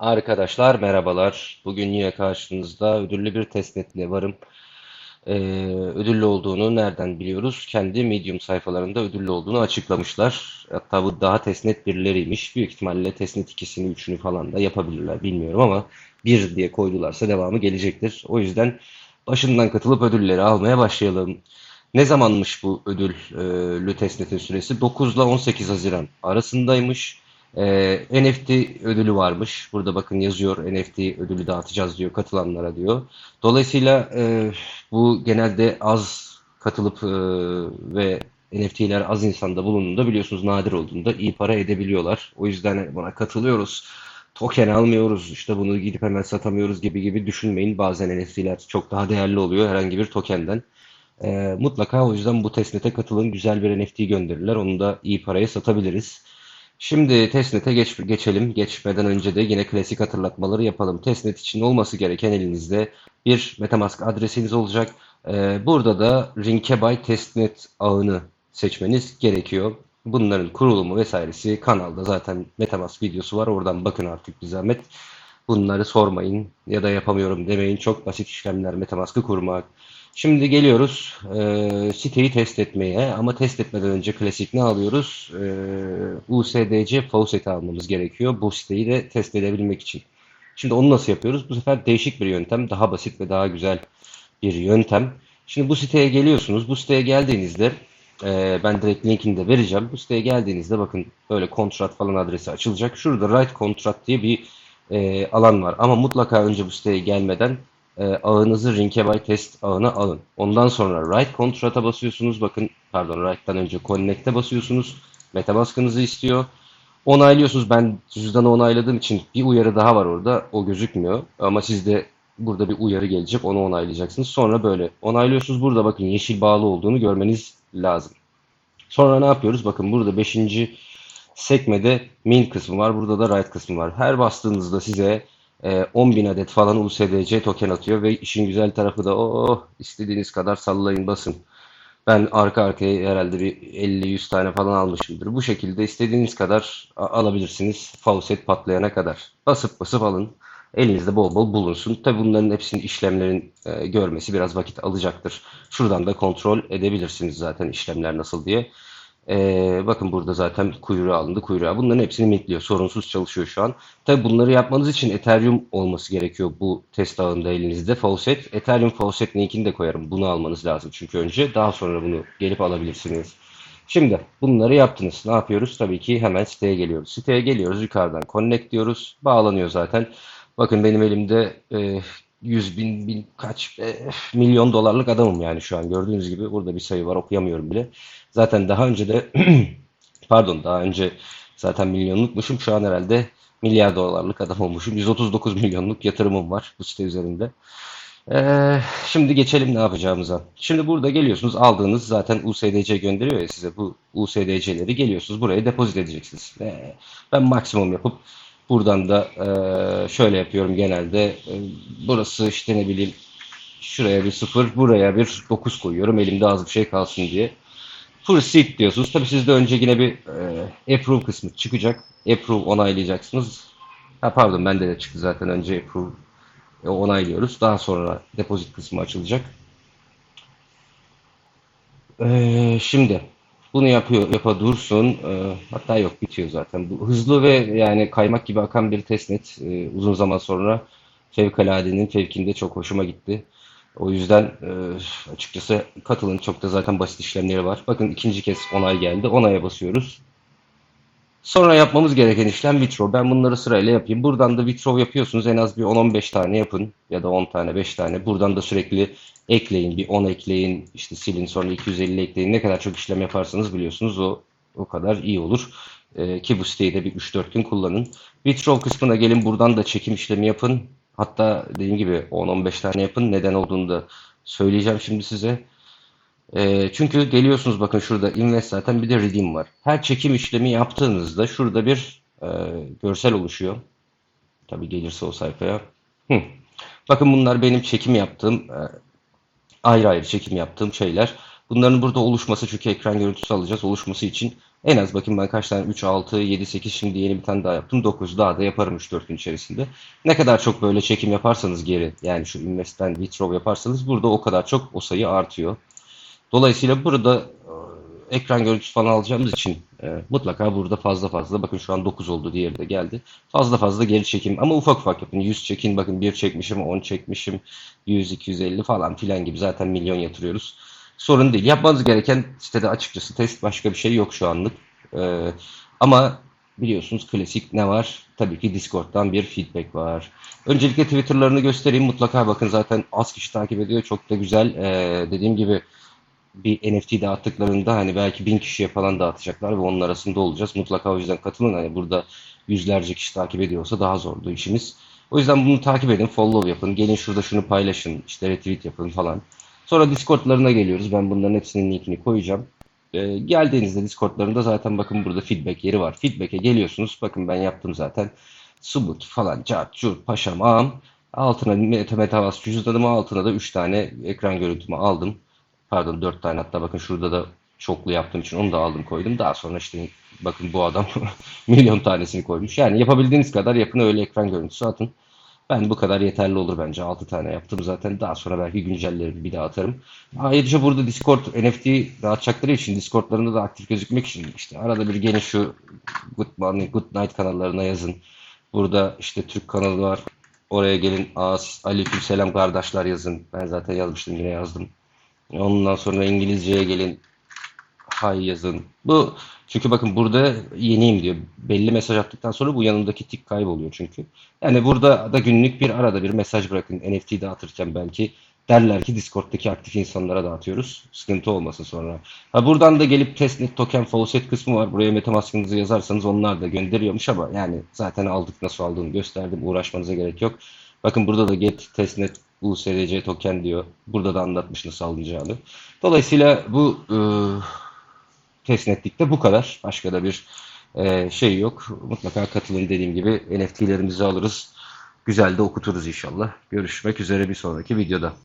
Arkadaşlar merhabalar. Bugün yine karşınızda ödüllü bir testnetle varım. Ee, ödüllü olduğunu nereden biliyoruz? Kendi Medium sayfalarında ödüllü olduğunu açıklamışlar. Hatta bu daha testnet birleriymiş. Büyük ihtimalle testnet ikisini, üçünü falan da yapabilirler bilmiyorum ama bir diye koydularsa devamı gelecektir. O yüzden başından katılıp ödülleri almaya başlayalım. Ne zamanmış bu ödüllü testnetin süresi? 9 ile 18 Haziran arasındaymış. Ee, NFT ödülü varmış. Burada bakın yazıyor NFT ödülü dağıtacağız diyor katılanlara diyor. Dolayısıyla e, bu genelde az katılıp e, ve NFT'ler az insanda bulunduğunda biliyorsunuz nadir olduğunda iyi para edebiliyorlar. O yüzden buna katılıyoruz. Token almıyoruz işte bunu gidip hemen satamıyoruz gibi gibi düşünmeyin. Bazen NFT'ler çok daha değerli oluyor herhangi bir tokenden. E, mutlaka o yüzden bu testnete katılın. Güzel bir NFT gönderirler. Onu da iyi paraya satabiliriz. Şimdi testnet'e geç, geçelim. Geçmeden önce de yine klasik hatırlatmaları yapalım. Testnet için olması gereken elinizde bir MetaMask adresiniz olacak. Ee, burada da Rinkeby testnet ağını seçmeniz gerekiyor. Bunların kurulumu vesairesi kanalda zaten MetaMask videosu var. Oradan bakın artık bir zahmet. Bunları sormayın ya da yapamıyorum demeyin. Çok basit işlemler MetaMask'ı kurmak. Şimdi geliyoruz e, siteyi test etmeye ama test etmeden önce klasik ne alıyoruz? E, USDC faucet'i almamız gerekiyor bu siteyi de test edebilmek için. Şimdi onu nasıl yapıyoruz? Bu sefer değişik bir yöntem, daha basit ve daha güzel bir yöntem. Şimdi bu siteye geliyorsunuz. Bu siteye geldiğinizde e, ben direkt linkini de vereceğim. Bu siteye geldiğinizde bakın böyle kontrat falan adresi açılacak. Şurada write kontrat diye bir e, alan var. Ama mutlaka önce bu siteye gelmeden e, ağınızı Rinkeby test ağına alın. Ondan sonra write kontrata basıyorsunuz. Bakın pardon write'dan önce connect'e basıyorsunuz. Metamask'ınızı istiyor. Onaylıyorsunuz. Ben cüzdanı onayladığım için bir uyarı daha var orada. O gözükmüyor. Ama sizde burada bir uyarı gelecek. Onu onaylayacaksınız. Sonra böyle onaylıyorsunuz. Burada bakın yeşil bağlı olduğunu görmeniz lazım. Sonra ne yapıyoruz? Bakın burada 5. sekmede min kısmı var. Burada da write kısmı var. Her bastığınızda size e, 10.000 adet falan USDC token atıyor ve işin güzel tarafı da oh istediğiniz kadar sallayın basın. Ben arka arkaya herhalde bir 50-100 tane falan almışımdır. Bu şekilde istediğiniz kadar alabilirsiniz. Faucet patlayana kadar. Basıp basıp alın. Elinizde bol bol bulunsun. Tabi bunların hepsinin işlemlerin e, görmesi biraz vakit alacaktır. Şuradan da kontrol edebilirsiniz zaten işlemler nasıl diye. Ee, bakın burada zaten kuyruğu alındı kuyruğa. Bunların hepsini mintliyor. Sorunsuz çalışıyor şu an. Tabi bunları yapmanız için Ethereum olması gerekiyor bu test ağında elinizde. Faucet. Ethereum Faucet linkini de koyarım. Bunu almanız lazım çünkü önce. Daha sonra bunu gelip alabilirsiniz. Şimdi bunları yaptınız. Ne yapıyoruz? Tabii ki hemen siteye geliyoruz. Siteye geliyoruz. Yukarıdan connect diyoruz. Bağlanıyor zaten. Bakın benim elimde e, 100 bin, bin kaç e, milyon dolarlık adamım yani şu an gördüğünüz gibi burada bir sayı var okuyamıyorum bile. Zaten daha önce de pardon daha önce zaten milyonlukmuşum şu an herhalde milyar dolarlık adam olmuşum. 139 milyonluk yatırımım var bu site üzerinde. Ee, şimdi geçelim ne yapacağımıza. Şimdi burada geliyorsunuz aldığınız zaten USDC gönderiyor ya size bu USDC'leri geliyorsunuz buraya depozit edeceksiniz. Ee, ben maksimum yapıp Buradan da e, şöyle yapıyorum genelde. E, burası işte ne bileyim şuraya bir 0, buraya bir 9 koyuyorum. Elimde az bir şey kalsın diye. Proceed diyorsunuz. Tabi sizde önce yine bir e, approve kısmı çıkacak. Approve onaylayacaksınız. Ha pardon bende de çıktı zaten önce approve e, onaylıyoruz. Daha sonra deposit kısmı açılacak. Şimdi bunu yapıyor, yapa dursun. E, hatta yok bitiyor zaten. Bu hızlı ve yani kaymak gibi akan bir testnet e, uzun zaman sonra fevkaladenin fevkinde çok hoşuma gitti. O yüzden e, açıkçası katılın çok da zaten basit işlemleri var. Bakın ikinci kez onay geldi. Onaya basıyoruz. Sonra yapmamız gereken işlem withdraw. Ben bunları sırayla yapayım. Buradan da withdraw yapıyorsunuz. En az bir 10-15 tane yapın. Ya da 10 tane 5 tane. Buradan da sürekli ekleyin. Bir 10 ekleyin. işte silin sonra 250 ekleyin. Ne kadar çok işlem yaparsanız biliyorsunuz o o kadar iyi olur. Ee, ki bu siteyi de bir 3-4 gün kullanın. Withdraw kısmına gelin. Buradan da çekim işlemi yapın. Hatta dediğim gibi 10-15 tane yapın. Neden olduğunu da söyleyeceğim şimdi size. E, çünkü geliyorsunuz bakın şurada invest zaten bir de redeem var. Her çekim işlemi yaptığınızda şurada bir e, görsel oluşuyor. Tabi gelirse o sayfaya. Hı. Bakın bunlar benim çekim yaptığım e, ayrı ayrı çekim yaptığım şeyler. Bunların burada oluşması çünkü ekran görüntüsü alacağız. Oluşması için En az bakın ben kaç tane 3, 6, 7, 8 şimdi yeni bir tane daha yaptım. 9 daha da yaparım 3-4 gün içerisinde. Ne kadar çok böyle çekim yaparsanız geri yani şu Invest'ten withdraw yaparsanız burada o kadar çok o sayı artıyor. Dolayısıyla burada e, ekran görüntüsü falan alacağımız için e, mutlaka burada fazla fazla bakın şu an 9 oldu diğeri de geldi. Fazla fazla geri çekim ama ufak ufak yapın. 100 çekin bakın 1 çekmişim 10 çekmişim 100 250 falan filan gibi zaten milyon yatırıyoruz. Sorun değil. Yapmanız gereken sitede açıkçası test başka bir şey yok şu anlık. E, ama biliyorsunuz klasik ne var? Tabii ki Discord'dan bir feedback var. Öncelikle Twitter'larını göstereyim. Mutlaka bakın zaten az kişi takip ediyor. Çok da güzel. E, dediğim gibi bir NFT dağıttıklarında hani belki bin kişiye falan dağıtacaklar ve onun arasında olacağız. Mutlaka o yüzden katılın. Hani burada yüzlerce kişi takip ediyorsa daha zordu işimiz. O yüzden bunu takip edin, follow yapın. Gelin şurada şunu paylaşın, işte retweet yapın falan. Sonra Discord'larına geliyoruz. Ben bunların hepsinin linkini koyacağım. Ee, geldiğinizde Discord'larında zaten bakın burada feedback yeri var. Feedback'e geliyorsunuz. Bakın ben yaptım zaten. Subut falan, cart, curt, paşam, ağam. Altına Meta- Metamask cüzdanımı altına da 3 tane ekran görüntümü aldım. Pardon 4 tane hatta bakın şurada da çoklu yaptığım için onu da aldım koydum. Daha sonra işte bakın bu adam milyon tanesini koymuş. Yani yapabildiğiniz kadar yapın öyle ekran görüntüsü atın. Ben bu kadar yeterli olur bence. 6 tane yaptım zaten. Daha sonra belki güncellerim bir daha atarım. Ayrıca burada Discord NFT dağıtacakları için Discord'larında da aktif gözükmek için işte arada bir gelin şu Good Morning, Good Night kanallarına yazın. Burada işte Türk kanalı var. Oraya gelin. Aleyküm selam kardeşler yazın. Ben zaten yazmıştım yine yazdım. Ondan sonra İngilizceye gelin. Hay yazın. Bu çünkü bakın burada yeniyim diyor. Belli mesaj attıktan sonra bu yanındaki tik kayboluyor çünkü. Yani burada da günlük bir arada bir mesaj bırakın. NFT dağıtırken belki derler ki Discord'daki aktif insanlara dağıtıyoruz. Sıkıntı olmasın sonra. Ha buradan da gelip testnet token faucet kısmı var. Buraya MetaMask'ınızı yazarsanız onlar da gönderiyormuş ama yani zaten aldık nasıl aldığını gösterdim. Uğraşmanıza gerek yok. Bakın burada da get testnet USDC token diyor. Burada da anlatmış nasıl alınacağını. Dolayısıyla bu e, testnetlikte bu kadar. Başka da bir e, şey yok. Mutlaka katılın dediğim gibi NFT'lerimizi alırız. Güzel de okuturuz inşallah. Görüşmek üzere bir sonraki videoda.